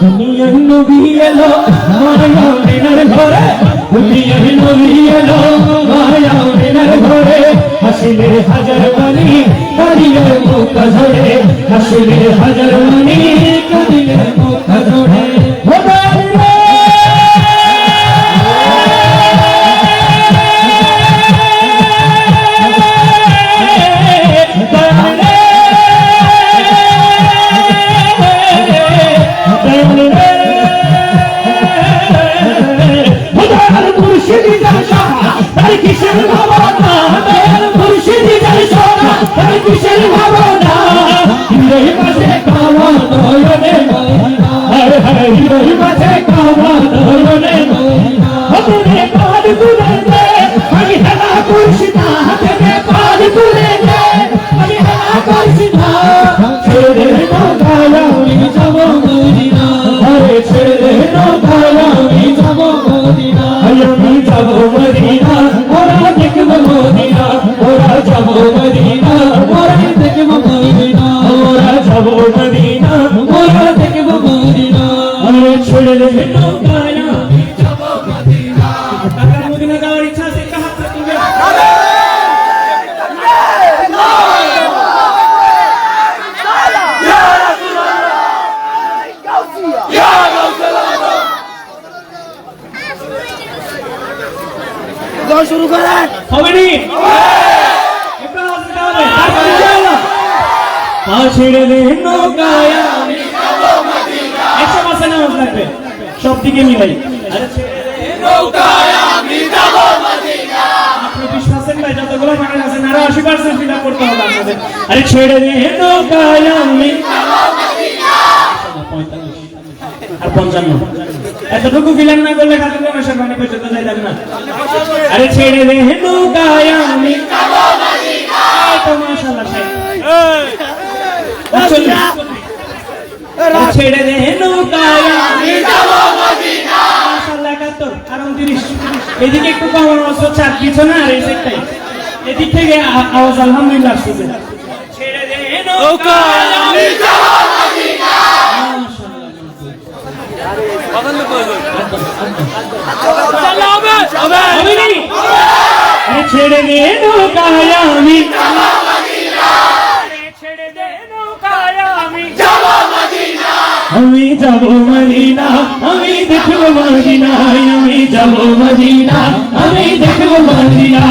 দুনিয়ার নবী এলো মায়া মেনার ঘরে দুনিয়ার নবী এলো মায়া মেনার ঘরে হাসিলে হাজার বাণী দাঁড়িয়ে হাজার বাণী। ছেড়ে দে নৌকায় আমি যাব মদিনা আমি যাব হবে তারপর ইনশাআল্লাহ। পা ছেড়ে দে নৌকায় আমি। একশো পার্সেন্ট আওয়াজ লাগবে। সব দিকে মিলাই। আরে হবে এতটুকু ফিল না করলে খাতুন গণেশের বাণী পর্যন্ত যাই যাবে না আরে ছেড়ে দে আমি সাহেব। চল্লিশ। আরে ছেড়ে দে আমি একাত্তর আর উনত্রিশ। এদিকে একটু কম আওয়াজ হচ্ছে আর পিছনে আর এই এদিক থেকে আওয়াজ আলহামদুলিল্লাহ আসতেছে ছেড়ে দে আমি নি? আমি আরে ছেড়ে দে নৌকায় আমি আমি যাব মদিনা আমি দেখব মদিনা আমি যাব মদিনা আমি দেখব মদিনা